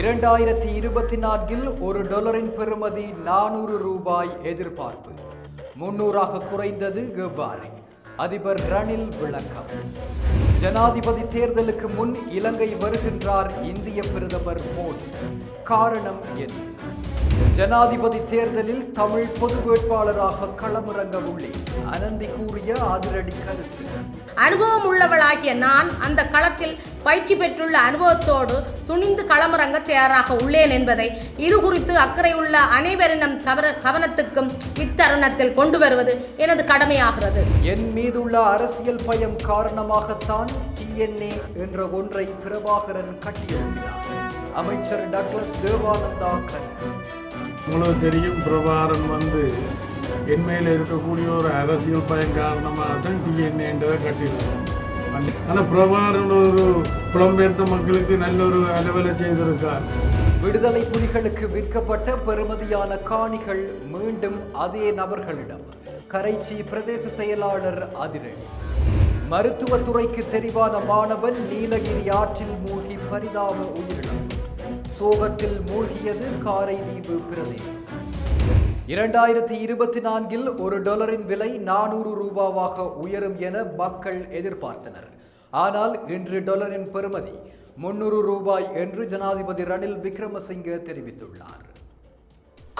இரண்டாயிரத்தி இருபத்தி நான்கில் ஒரு டொலரின் பெறுமதி நானூறு ரூபாய் எதிர்பார்ப்பு. முன்னூறாக குறைந்தது எவ்வாறு? அதிபர் ரணில் விளக்கம். ஜனாதிபதி தேர்தலுக்கு முன் இலங்கை வருகின்றார் இந்திய பிரதமர் மோடி. காரணம் என்ன? ஜனாதிபதி தேர்தலில் தமிழ் பொது வேட்பாளராக களமிறங்க உள்ளேன் அனந்தி கூறிய அதிரடி கருத்து. அனுபவம் உள்ளவளாகிய நான் அந்த களத்தில் பயிற்சி பெற்றுள்ள அனுபவத்தோடு துணிந்து களமிறங்க தயாராக உள்ளேன் என்பதை இது குறித்து அக்கறை உள்ள அனைவரினம் கவன கவனத்துக்கும் இத்தருணத்தில் கொண்டு வருவது எனது கடமையாகிறது. என் மீதுள்ள அரசியல் பயம் காரணமாகத்தான் டிஎன்ஏ என்ற ஒன்றை பிரபாகரன் கட்டியிருந்தார் அமைச்சர் டக்ளஸ் தேவானந்தா கருத்து உங்களுக்கு தெரியும் பிரபாரன் வந்து என் மேல இருக்கக்கூடிய ஒரு அரசியல் பயம் காரணமாக தான் டிஎன்ஏன்றதை கட்டியிருக்கோம் ஆனால் பிரபாரன் ஒரு புலம்பெயர்ந்த மக்களுக்கு நல்ல ஒரு அலுவலை செய்திருக்கார். விடுதலை புலிகளுக்கு விற்கப்பட்ட பெறுமதியான காணிகள் மீண்டும் அதே நபர்களிடம். கரைச்சி பிரதேச செயலாளர் அதிரடி. மருத்துவத்துறைக்கு தெரிவான மாணவன் நீலகிரி ஆற்றில் மூழ்கி பரிதாப உயிரிழப்பு. சோகத்தில் மூழ்கியது காரைதீவு பிரதேசம். இரண்டாயிரத்தி இருபத்தி நான்கில் ஒரு டாலரின் விலை நானூறு ரூபாவாக உயரும் என மக்கள் எதிர்பார்த்தனர். ஆனால் இன்று டாலரின் பெறுமதி முன்னூறு ரூபாய் என்று ஜனாதிபதி ரணில் விக்ரமசிங்கே தெரிவித்துள்ளார்.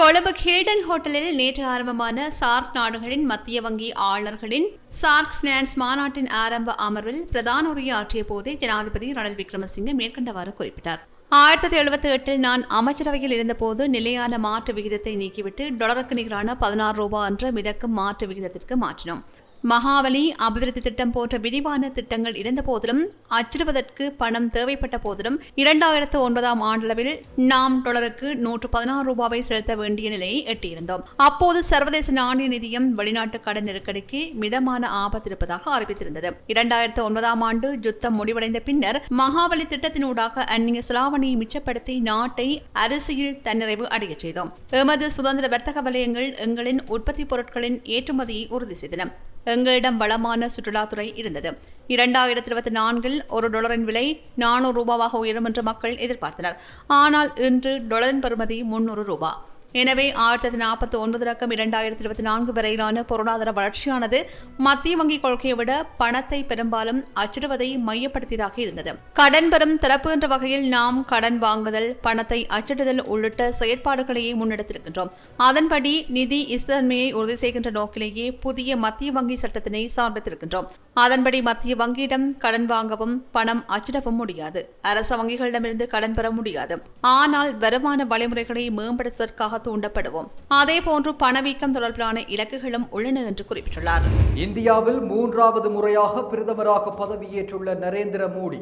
கொழும்பு ஹில்டன் ஹோட்டலில் நேற்று ஆரம்பமான சார்க் நாடுகளின் மத்திய வங்கி ஆளுநர்களின் சார்க் பினான்ஸ் மாநாட்டின் ஆரம்ப அமர்வில் பிரதான உரையாற்றிய போதே ஜனாதிபதி ரணில் விக்ரமசிங்கே மேற்கண்டவாறு குறிப்பிட்டார். ஆயிரத்தி தொள்ளாயிரத்தி எழுபத்தி எட்டில் நான் அமைச்சரவையில் இருந்தபோது நிலையான மாற்று விகிதத்தை நீக்கிவிட்டு டாலருக்கு நிகரான பதினாறு ரூபாய் என்ற மிதக்கும் மாற்று விகிதத்திற்கு மாற்றினோம். மகாவலி அபிவிருத்தி திட்டம் போன்ற விரிவான திட்டங்கள் இருந்தபோதிலும் அச்சிடுவதற்கு பணம் தேவைப்பட்ட போதிலும் இரண்டாயிரத்து ஒன்பதாம் ஆண்டளவில் நாம் டாலருக்கு நூற்று பதினாறு ரூபாவை செலுத்த வேண்டிய நிலையை எட்டியிருந்தோம். அப்போது சர்வதேச நாணய நிதியம் வெளிநாட்டு கடன் நெருக்கடிக்கு மிதமான ஆபத்து இருப்பதாக அறிவித்திருந்தது. இரண்டாயிரத்து ஒன்பதாம் ஆண்டு யுத்தம் முடிவடைந்த பின்னர் மகாவலி திட்டத்தினூடாக அந்நிய செலாவணியை மிச்சப்படுத்தி நாட்டை அரிசியில் தன்னிறைவு அடையச் செய்தோம். எமது சுதந்திர வர்த்தக வலயங்கள் எங்களின் உற்பத்தி பொருட்களின் ஏற்றுமதியை உறுதி செய்தன. எங்களிடம் வளமான சுற்றுலாத்துறை இருந்தது. இரண்டாயிரத்தி இருபத்தி நான்கில் ஒரு டாலரின் விலை நானூறு ரூபாவாக உயரும் என்று மக்கள் எதிர்பார்த்தனர். ஆனால் இன்று டாலரின் பெறுமதி முன்னூறு ரூபாய் எனவே ஆயிரத்தி தொள்ளாயிரத்தி நாற்பத்தி ஒன்பது ரக்கம் இரண்டாயிரத்தி இருபத்தி நான்கு வரையிலான பொருளாதார வளர்ச்சியானது மத்திய வங்கி கொள்கையை விட பணத்தை பெரும்பாலும் அச்சிடுவதை மையப்படுத்தியதாக இருந்தது. கடன் பெறும் தரப்பு என்ற வகையில் நாம் கடன் வாங்குதல் பணத்தை அச்சிடுதல் உள்ளிட்ட செயற்பாடுகளையே முன்னெடுத்திருக்கின்றோம். அதன்படி நிதி இஸ்தன்மையை உறுதி செய்கின்ற நோக்கிலேயே புதிய மத்திய வங்கி சட்டத்தினை சார்பித்திருக்கின்றோம் அதன்படி மத்திய வங்கியிடம் கடன் வாங்கவும் பணம் அச்சிடவும் முடியாது. அரச வங்கிகளிடமிருந்து கடன் பெற முடியாது. ஆனால் வருமான வழிமுறைகளை மேம்படுத்துவதற்காக தூண்டப்படுவோம். அதேபோன்று பணவீக்கம் தொடர்பிலான இலக்குகளும் உள்ளன என்று குறிப்பிட்டுள்ளார். இந்தியாவில் மூன்றாவது முறையாக பிரதமராக பதவியேற்றுள்ள நரேந்திர மோடி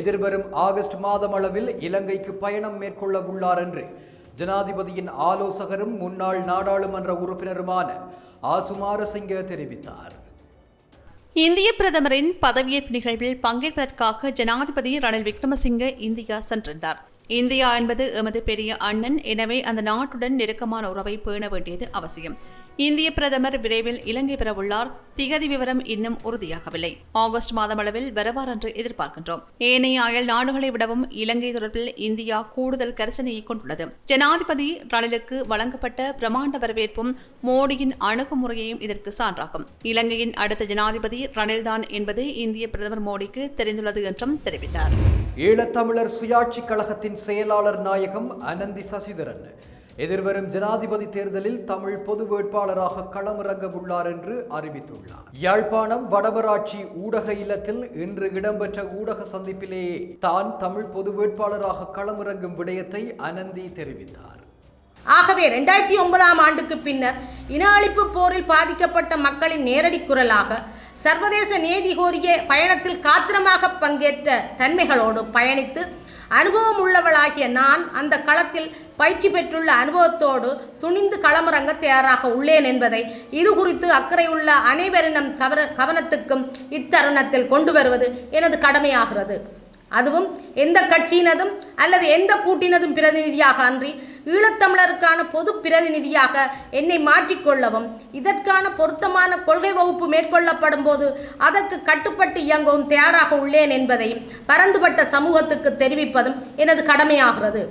எதிர்வரும் ஆகஸ்ட் மாதம் அளவில் இலங்கைக்கு பயணம் மேற்கொள்ள உள்ளார் என்று ஜனாதிபதியின் ஆலோசகரும் முன்னாள் நாடாளுமன்ற உறுப்பினருமான ஆசுமாரசிங்க தெரிவித்தார். இந்திய பிரதமரின் பதவியேற்பு நிகழ்வில் பங்கேற்பதற்காக ஜனாதிபதி ரணில் விக்ரமசிங்கே இந்தியா சென்றிருந்தார். இந்தியா என்பது எமது பெரிய அண்ணன். எனவே அந்த நாட்டுடன் நெருக்கமான உறவை பேண வேண்டியது அவசியம். இந்திய பிரதமர் விரைவில் இலங்கை பெறவுள்ளார். திகதி விவரம் இன்னும் உறுதியாகவில்லை. ஆகஸ்ட் மாதமளவில் வருவார் என்று எதிர்பார்க்கின்றோம். ஏனைய அயல் நாடுகளை விடவும் இலங்கை தொடர்பில் இந்தியா கூடுதல் கரிசனையை கொண்டுள்ளது. ஜனாதிபதி ரணிலுக்கு வழங்கப்பட்ட பிரமாண்ட வரவேற்பும் மோடியின் அணுகுமுறையையும் இதற்கு சான்றாகும். இலங்கையின் அடுத்த ஜனாதிபதி ரணில்தான் என்பது இந்திய பிரதமர் மோடிக்கு தெரிந்துள்ளது என்றும் தெரிவித்தார். ஈழத்தமிழர் சுயாட்சி கழகத்தின் செயலாளர் நாயகம் அனந்தி சசிதரன். எதிர்வரும் ஜனாதிபதி தேர்தலில் தமிழ் பொது வேட்பாளராக களமிறங்க உள்ளார் என்று அறிவித்துள்ளார். யாழ்ப்பாணம் வடமராட்சி ஊடக இல்லத்தில் இன்று இடம்பெற்ற ஊடக சந்திப்பிலேயே தான் தமிழ் பொது வேட்பாளராக களமிறங்கும் விடயத்தை அனந்தி தெரிவித்தார். ஆகவே ரெண்டாயிரத்தி ஒன்பதாம் ஆண்டுக்கு பின்னர் இன அழிப்பு போரில் பாதிக்கப்பட்ட மக்களின் நேரடி குரலாக சர்வதேச நீதி கோரிய பயணத்தில் காத்திரமாக பங்கேற்ற தன்மைகளோடு பயணித்து அனுபவம் உள்ளவளாகிய நான் அந்த களத்தில் பயிற்சி பெற்றுள்ள அனுபவத்தோடு துணிந்து களமிறங்க தயாராக உள்ளேன் என்பதை இது குறித்து அக்கறை உள்ள அனைவரினம் கவன கவனத்துக்கும் இத்தருணத்தில் கொண்டு வருவது எனது கடமையாகிறது. அதுவும் எந்த கட்சியினதும் அல்லது எந்த கூட்டினதும் பிரதிநிதியாக அன்றி ஈழத்தமிழருக்கான பொது பிரதிநிதியாக என்னை மாற்றிக்கொள்ளவும் இதற்கான பொருத்தமான கொள்கை வகுப்பு மேற்கொள்ளப்படும் போது அதற்கு கட்டுப்பட்டு இயங்கவும் தயாராக உள்ளேன் என்பதையும் பரந்துபட்ட சமூகத்துக்கு தெரிவிப்பதும் எனது கடமையாகிறது.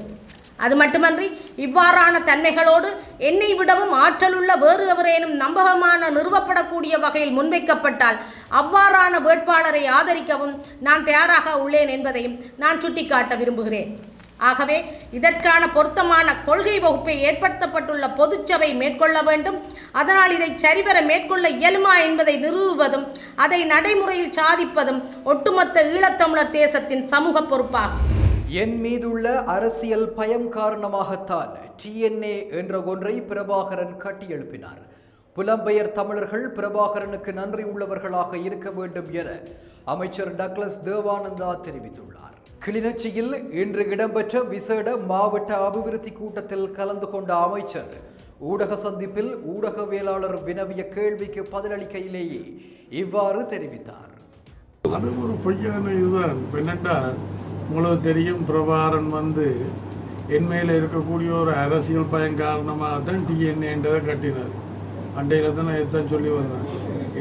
அது மட்டுமன்றி இவ்வாறான தன்மைகளோடு என்னை விடவும் ஆற்றலுள்ள வேறு எவரேனும் நம்பகமான நிறுவப்படக்கூடிய வகையில் முன்வைக்கப்பட்டால் அவ்வாறான வேட்பாளரை ஆதரிக்கவும் நான் தயாராக உள்ளேன் என்பதையும் நான் சுட்டிக்காட்ட விரும்புகிறேன். ஆகவே இதற்கான பொருத்தமான கொள்கை வகுப்பை ஏற்படுத்தப்பட்டுள்ள பொதுச்சபை மேற்கொள்ள வேண்டும். அதனால் இதை சரிவர மேற்கொள்ள இயலுமா என்பதை நிறுவுவதும் அதை நடைமுறையில் சாதிப்பதும் ஒட்டுமொத்த ஈழத்தமிழர் தேசத்தின் சமூக பொறுப்பாகும். என் மீதுள்ள அரசியல் பயம் காரணமாகத்தான் டிஎன்ஏ என்ற ஒன்றை பிரபாகரன் கட்டியெழுப்பினார். புலம்பெயர் தமிழர்கள் பிரபாகரனுக்கு நன்றி உள்ளவர்களாக இருக்க வேண்டும் என அமைச்சர் டக்ளஸ் தேவானந்தா தெரிவித்துள்ளார். கிளிநொச்சியில் இன்று இடம்பெற்ற விசேட மாவட்ட அபிவிருத்தி கூட்டத்தில் கலந்து கொண்ட அமைச்சர் ஊடக சந்திப்பில் ஊடகவியலாளர் வினவிய கேள்விக்கு பதிலளிக்கையிலேயே இவ்வாறு தெரிவித்தார். அது ஒரு பொய்யான இதுதான். இப்ப உங்களுக்கு தெரியும் பிரபாரன் வந்து என் மேல இருக்கக்கூடிய ஒரு அரசியல் பயம் காரணமாக தான் டிஎன்ஏன்றதை கட்டினார். அண்டையில் தான் நான் எத்தான் சொல்லி வந்தேன்.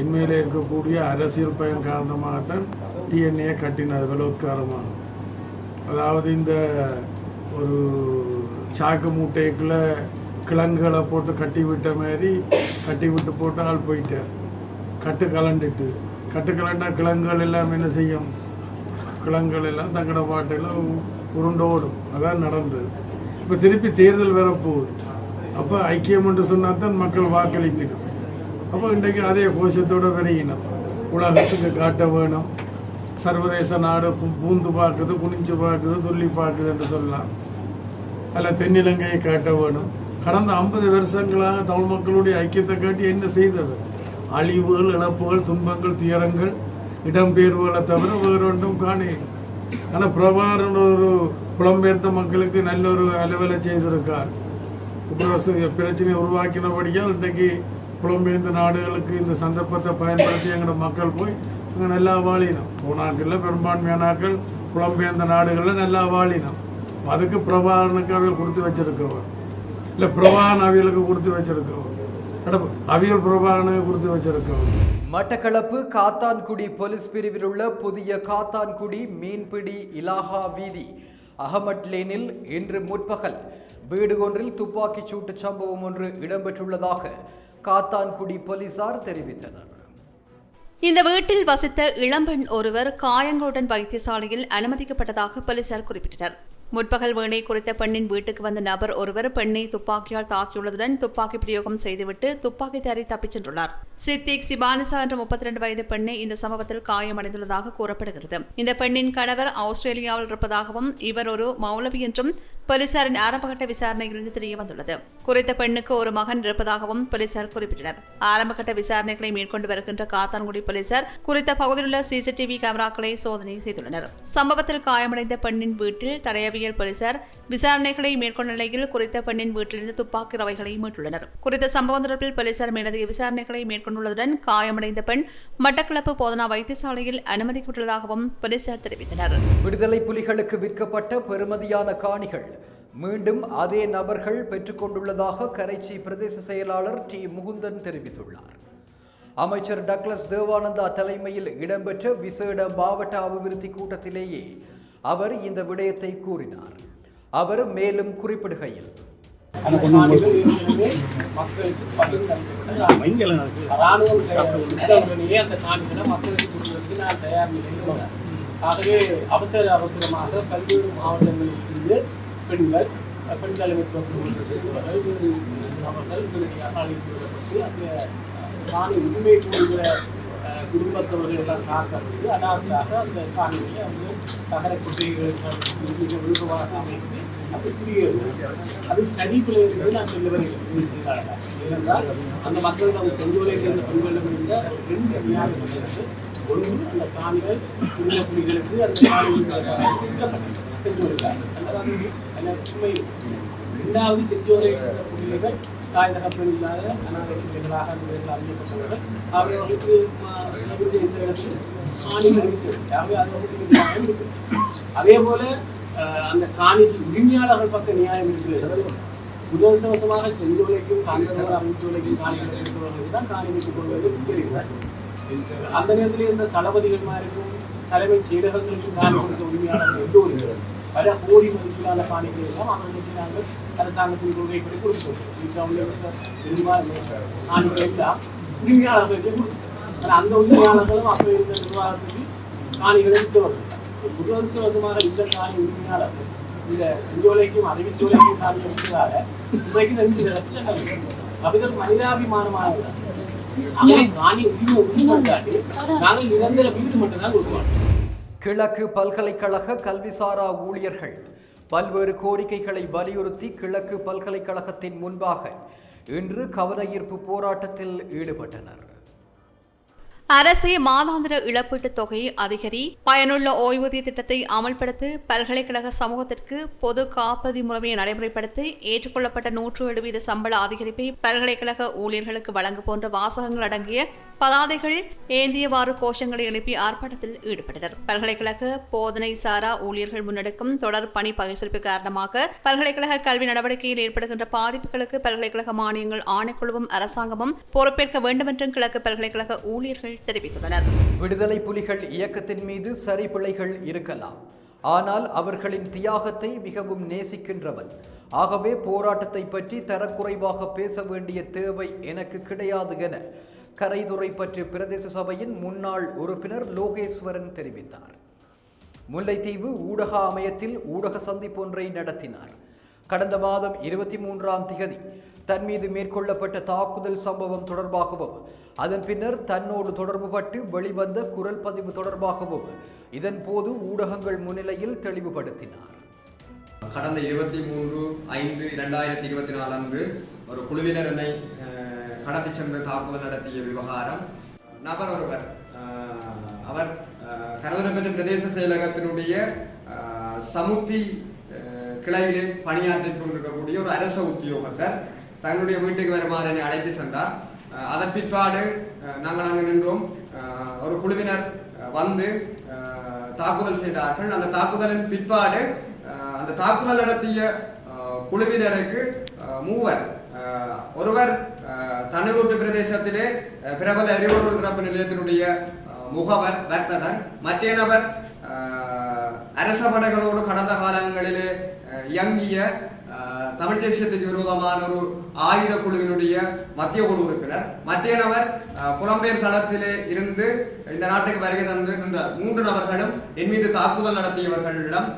என் மேல இருக்கக்கூடிய அரசியல் பயம் காரணமாகத்தான் டிஎன்ஏ கட்டினார் பலோத்காரமாக. அதாவது இந்த ஒரு சாக்கு மூட்டைக்குள்ளே கிழங்குகளை போட்டு கட்டி விட்ட மாதிரி கட்டி விட்டு போட்டு ஆள் போயிட்டார். கட்டு கலண்டுட்டு. கட்டு கலண்டா கிழங்குகள் எல்லாம் என்ன செய்யும்? கிழங்குகள் எல்லாம் தங்கட பாட்டில் உருண்டோடும். அதான் நடந்தது. இப்போ திருப்பி தேர்தல் வேற போகுது. அப்போ ஐக்கியம் என்று சொன்னால் தான் மக்கள் வாக்களிக்கணும் அப்போ இன்றைக்கு அதே கோஷத்தோட விரையினம் உலகத்துக்கு காட்ட வேணும். சர்வதேச நாடு பூந்து பார்க்குது குனிஞ்சு பார்க்குது துள்ளி பார்க்குது என்று சொல்லலாம் அதில் தென்னிலங்கையை காட்ட வேணும். கடந்த ஐம்பது வருஷங்களாக தமிழ் மக்களுடைய ஐக்கியத்தை காட்டி என்ன செய்தது? அழிவுகள் இழப்புகள் துன்பங்கள் துயரங்கள் இடம்பெயர்வுகளை தவிர வேறு ஒன்றும் காணேன். ஆனால் பிரபாரன் ஒரு புலம்பெயர்ந்த மக்களுக்கு நல்ல ஒரு அலுவலை செய்திருக்கார். இப்படி பிரச்சனையை உருவாக்கினபடியால் இன்றைக்கு புலம்பெயர்ந்த நாடுகளுக்கு இந்த சந்தர்ப்பத்தை பயன்படுத்தி எங்களோட மக்கள் போய் இவங்க நல்லா வாழினோம். போனாக்களில் பெரும்பான்மையானாக்கள் புலம்பெயர்ந்த நாடுகளில் நல்லா வாழினோம். அதுக்கு பிரபாகரனுக்கு அவியல் கொடுத்து வச்சிருக்கவர் இல்லை பிரபாகரன் அவியலுக்கு கொடுத்து வச்சிருக்கவர் அவியல் பிரபாகரனுக்கு கொடுத்து வச்சிருக்கவர் மட்டக்களப்பு காத்தான்குடி போலீஸ் பிரிவில் உள்ள புதிய காத்தான்குடி மீன்பிடி இலாகா வீதி. அகமட் லேனில் இன்று முற்பகல் வீடு ஒன்றில் துப்பாக்கிச் சூட்டு சம்பவம் ஒன்று இடம்பெற்றுள்ளதாக காத்தான்குடி போலீசார் தெரிவித்தனர். இந்த வீட்டில் வசித்த இளம்பெண் ஒருவர் காயங்களுடன் வைத்தியசாலையில் அனுமதிக்கப்பட்டதாக போலீசார் குறிப்பிட்டனர். முற்பகல் வேணை குறித்த பெண்ணின் வீட்டுக்கு வந்த நபர் ஒருவர் பெண்ணை துப்பாக்கியால் தாக்கியுள்ளதுடன் துப்பாக்கி பிரயோகம் செய்துவிட்டு துப்பாக்கி தாரி தப்பிச் சென்றுள்ளார். சித்திக் சிபானிசா என்ற முப்பத்தி ரெண்டு வயது பெண்ணை இந்த சம்பவத்தில் காயமடைந்துள்ளதாக கூறப்படுகிறது. இந்த பெண்ணின் கணவர் ஆஸ்திரேலியாவில் இருப்பதாகவும் இவர் ஒரு மௌலவி என்றும் போலீசாரின் ஆரம்பகட்ட விசாரணையிலிருந்து தெரிய வந்துள்ளது. குறித்த பெண்ணுக்கு ஒரு மகன் இருப்பதாகவும் போலீசார் குறிப்பிட்டனர். ஆரம்பகட்ட விசாரணைகளை மேற்கொண்டு வருகின்ற காத்தான்குடி போலீசார் குறித்த பகுதியிலுள்ள சிசிடிவி கேமராக்களை சோதனை செய்துள்ளனர். சம்பவத்தில் காயமடைந்த பெண்ணின் வீட்டில் தடையவியல் போலீசார் விசாரணைகளை மேற்கொண்ட நிலையில் குறித்த பெண்ணின் வீட்டிலிருந்து துப்பாக்கி ரவைகளை மீட்டுள்ளனர். குறித்த சம்பவம் தொடர்பில் போலீசார் மேலதிக விசாரணைகளை மேற்கொண்டுள்ளதுடன் காயமடைந்த பெண் மட்டக்களப்பு போதனா வைத்தியசாலையில் அனுமதிக்கப்பட்டுள்ளதாகவும் போலீசார் தெரிவித்தனர். விடுதலை புலிகளுக்கு விற்கப்பட்ட பெறுமதியான காணிகள் மீண்டும் அதே நபர்கள் பெற்றுக்கொண்டுள்ளதாக கரைச்சி பிரதேச செயலாளர் டி. முகுந்தன் தெரிவித்துள்ளார். அமைச்சர் டக்ளஸ் தேவானந்தா தலைமையில் இடம்பெற்ற விசேட மாவட்ட அபிவிருத்தி கூட்டத்திலேயே அவர் இந்த விடயத்தை கூறினார். அவர் மேலும் குறிப்பிடுகையில் மக்களுக்கு ஆகவே அவசர அவசரமாக பல்வேறு மாவட்டங்களில் இருந்து பெண்கள் பெண் பெண்களை சிறுவர்கள் நபர்கள் உடனடியாக அழைத்து வரப்பட்டு அந்த காணி உரிமை கூறுகிற குடும்பத்தவர்கள் எல்லாம் காக்கப்பட்டு அடாவதாக அந்த காணியை அவங்க நகர குட்டைகள் மிக விருப்பமாக அமைத்து அது குடியேறும். அது சரி பிழை நான் சொல்ல வருகிறேன் ஏனென்றால் அந்த மக்களிடம் செங்கோலை சேர்ந்த பெண்களிடம் இருந்த ரெண்டு நியாயம் ஒன்று அந்த காணிகள் குடும்ப புலிகளுக்கு அந்த காணிகள் சென்று செஞ்சோலைக்காக இரண்டாவது செஞ்சோலை புலிகள் தாய் தகப்பன் இல்லாத அநாதை பிள்ளைகளாக அந்த அவர்களுக்கு இந்த இடத்தில்? காணிகள் இருக்கிறது. அதே போல அந்த காணிக்கு உரிமையாளர்கள் பக்க நியாயம் இருக்கிறது. முதல்சவசமாக செஞ்சோலைக்கும் காணிகளோடு அமைச்சோலைக்கும் காணிகள் இருக்கிறவர்களுக்கு தான் காணி வைத்துக் கொள்வது தெரிகிறது அந்த நேரத்தில் இருந்த தளபதிகள் மாதிரிக்கும் தலைமை செயலகங்களுக்கும் காணி கொடுத்த உரிமையாளர்கள் எல்லோரும் பல கோடி மதிப்பிலான காணிகளை எல்லாம் அவர்களுக்கு நாங்கள் அரசாங்கத்தின் கொள்கைப்படி கொடுத்தோம் இப்போ அவங்க பெரும்பாலும் காணிகளை எல்லாம் உரிமையாளர்களுக்கு அந்த உரிமையாளர்களும் அப்போ இருந்த நிர்வாகத்துக்கு காணிகளை விட்டவர்கள் இருபது வருஷமாக இந்த காணி உரிமையாளர்கள் இந்த செஞ்சோலைக்கும் அறிவிச்சோலைக்கும் காணி இருக்கிறார இன்றைக்கு ரெண்டு லட்சம் அபிதர் மனிதாபிமானமாக அவங்க காணி உரிமை உரிமை நாங்கள் நிரந்தர வீடு மட்டும்தான் கொடுக்கணும் கிழக்கு பல்கலைக்கழக கல்விசாரா ஊழியர்கள் பல்வேறு கோரிக்கைகளை வலியுறுத்தி கிழக்கு பல்கலைக்கழகத்தின் முன்பாக இன்று கவனஈர்ப்பு போராட்டத்தில் ஈடுபட்டனர். அரசு மாதாந்திர இழப்பீட்டுத் தொகையை அதிகரி பயனுள்ள ஓய்வூதிய திட்டத்தை அமல்படுத்த பல்கலைக்கழக சமூகத்திற்கு பொது காப்பதி முறையை நடைமுறைப்படுத்தி ஏற்றுக்கொள்ளப்பட்ட நூற்று எழுபது வீத சம்பள அதிகரிப்பை பல்கலைக்கழக ஊழியர்களுக்கு வழங்க போன்ற வாசகங்கள் அடங்கிய பதாதைகள் ஏந்தியவாறு கோஷங்களை எழுப்பி ஆர்ப்பாட்டத்தில் ஈடுபட்டனர். பல்கலைக்கழக போதனை சாரா ஊழியர்கள் முன்னெடுக்கும் தொடர் பணி பகிர்வு காரணமாக பல்கலைக்கழக கல்வி நடவடிக்கையில் ஏற்படுகின்ற பாதிப்புகளுக்கு பல்கலைக்கழக மானியங்கள் ஆணைக்குழுவும் அரசாங்கமும் பொறுப்பேற்க வேண்டும் என்றும் கிழக்கு பல்கலைக்கழக ஊழியர்கள் தெரிவித்துள்ளனர். விடுதலை புலிகள் இயக்கத்தின் மீது சரி பிழைகள் இருக்கலாம். ஆனால் அவர்களின் தியாகத்தை மிகவும் நேசிக்கின்றவன். ஆகவே போராட்டத்தை பற்றி தரக்குறைவாக பேச வேண்டிய தேவை எனக்கு கிடையாது என கரைதுறை பற்றி பிரதேச சபையின் முன்னாள் உறுப்பினர் லோகேஸ்வரன் தெரிவித்தார். முல்லைத்தீவு ஊடக அமையத்தில் ஊடக சந்திப்பு ஒன்றை நடத்தினார். கடந்த மாதம் இருபத்தி மூன்றாம் திகதி தன் மீது மேற்கொள்ளப்பட்ட தாக்குதல் சம்பவம் தொடர்பாகவும் அதன் பின்னர் தன்னோடு தொடர்புபட்டு வெளிவந்த குரல் பதிவு தொடர்பாகவும் இதன் போது ஊடகங்கள் முன்னிலையில் தெளிவுபடுத்தினார். கடந்த இருபத்தி மூன்று ஐந்து இரண்டாயிரத்தி இருபத்தி நாலு அன்று ஒரு குழுவினர் என்னை கடத்தி சென்று தாக்குதல் நடத்திய விவகாரம். நபர் ஒருவர் அவர் கரதுரம்பெற்ற பிரதேச செயலகத்தினுடைய சமுத்தி கிளையிலே பணியாற்றிக் கொண்டிருக்கக்கூடிய ஒரு அரச உத்தியோகத்தர் தங்களுடைய வீட்டுக்கு வருமாறு என்னை அழைத்து சென்றார். அதன் பிற்பாடு நாங்கள் அங்கு நின்றோம். ஒரு குழுவினர் வந்து தாக்குதல் செய்தார்கள். அந்த தாக்குதலின் பிற்பாடு அந்த தாக்குதல் நடத்திய குழுவினருக்கு மூவர் ஒருவர் தனிரூட்டு பிரதேசத்திலே பிரபல எரிபொருள் நிரப்பு நிலையத்தினுடைய முகவர் வர்த்தகர். மற்ற நபர் அரச படைகளோடு கடந்த காலங்களிலே இயங்கிய தமிழ் தேசியத்துக்கு விரோதமான ஒரு ஆயுத குழுவினுடைய மத்திய குழு உறுப்பினர். மற்ற நபர் புலம்பெயர் தளத்திலே இருந்து இந்த நாட்டுக்கு வருகை தந்திருக்கின்ற மூன்று நபர்களும் என் மீது தாக்குதல் நடத்தியவர்களிடம்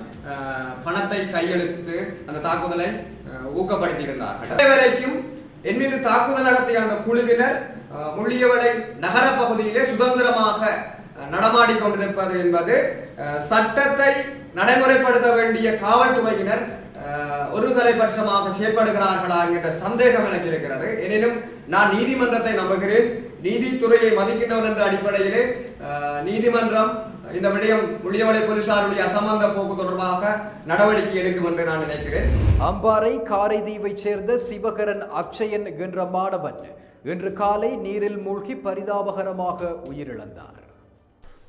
பணத்தை கையெழுத்து அந்த தாக்குதலை அஹ், ஊக்கப்படுத்தியிருந்தார்கள். வரைக்கும் என் மீது தாக்குதல் நடத்திய அந்த குழுவினர் முள்ளியவளை நகர பகுதியிலே சுதந்திரமாக அஹ், நடமாடிக் கொண்டிருப்பது என்பது அஹ், சட்டத்தை நடைமுறைப்படுத்த வேண்டிய காவல்துறையினர் ஒரு தலைபட்சமாக செயல்படுகிறார்களா என்கிற சந்தேகம் எனக்கு இருக்கிறது. எனினும் நான் நீதிமன்றத்தை நம்புகிறேன். நீதித்துறையை மதிக்கின்றவர் என்ற அடிப்படையிலே நீதிமன்றம் இந்த விடயம் முள்ளியவளை போலீசாருடைய அசம்பந்த போக்கு தொடர்பாக நடவடிக்கை எடுக்கும் என்று நான் நினைக்கிறேன். அம்பாறை காரைதீவைச் சேர்ந்த சிவகரன் அக்ஷயன் என்ற மாணவன் இன்று காலை நீரில் மூழ்கி பரிதாபகரமாக உயிரிழந்தார்.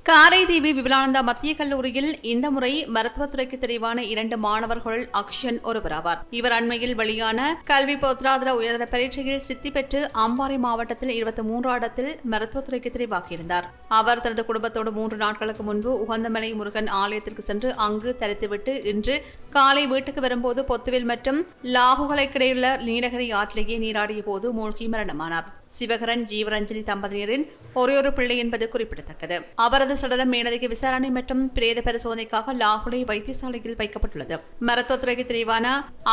காரைதீவி விவலானந்தா மத்திய கல்லூரியில் இந்த முறை மருத்துவத்துறைக்கு தெரிவான இரண்டு மாணவர்கள் அக்ஷன் ஒருவராவார் இவர் அண்மையில் வெளியான கல்வி பொத்ராதர உயர்தர பரீட்சையில் சித்தி பெற்று அம்பாறை மாவட்டத்தில் இருபத்தி மூன்று இடத்தில் மருத்துவத்துறைக்கு தெரிவாக்கியிருந்தார் அவர் தனது குடும்பத்தோடு மூன்று நாட்களுக்கு முன்பு உகந்தமலை முருகன் ஆலயத்திற்கு சென்று அங்கு தரித்துவிட்டு இன்று காலை வீட்டுக்கு வரும்போது பொத்துவில் மற்றும் லாகுகளுக்கிடையுள்ள நீலகிரி ஆற்றிலேயே நீராடிய போது மூழ்கி மரணமானார். சிவகரன் ஜீவரஞ்சனி தம்பதியரின் ஒரே ஒரு பிள்ளை என்பது குறிப்பிடத்தக்கது. அவரது சடலம் மேலதிக விசாரணை மற்றும் பிரேத பரிசோதனைக்காக லாகுலை வைத்தியசாலையில் வைக்கப்பட்டுள்ளது. மருத்துவத்துறைக்கு தெரிவான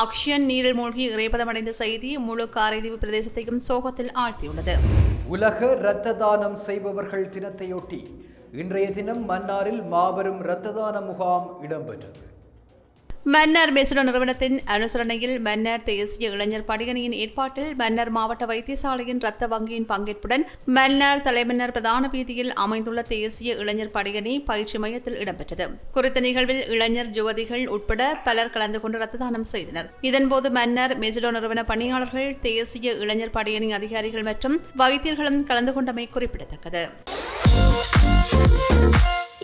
ஆக்ஷியன் நீரில் மூழ்கி இறைபதமடைந்த செய்தி முழு காரைதீவு பிரதேசத்தையும் சோகத்தில் ஆழ்த்தியுள்ளது. உலக இரத்த தானம் செய்பவர்கள் தினத்தையொட்டி இன்றைய தினம் மன்னாரில் மாபெரும் இரத்த தான முகாம் இடம்பெற்றது. மன்னர் மெசுட நிறுவனத்தின் அனுசரணையில் மன்னர் தேசிய இளைஞர் படையணியின் ஏற்பாட்டில் மன்னர் மாவட்ட வைத்தியசாலையின் ரத்த வங்கியின் பங்கேற்புடன் மன்னர் தலைமன்னர் பிரதான வீதியில் அமைந்துள்ள தேசிய இளைஞர் படையணி பயிற்சி மையத்தில் இடம்பெற்றது. குறித்த நிகழ்வில் இளைஞர் யுவதிகள் உட்பட பலர் கலந்து கொண்டு ரத்த தானம் செய்தனர். இதன்போது மன்னர் மெசுடோ நிறுவன பணியாளர்கள் தேசிய இளைஞர் படையணி அதிகாரிகள் மற்றும் வைத்தியர்களும் கலந்து கொண்டமை குறிப்பிடத்தக்கது.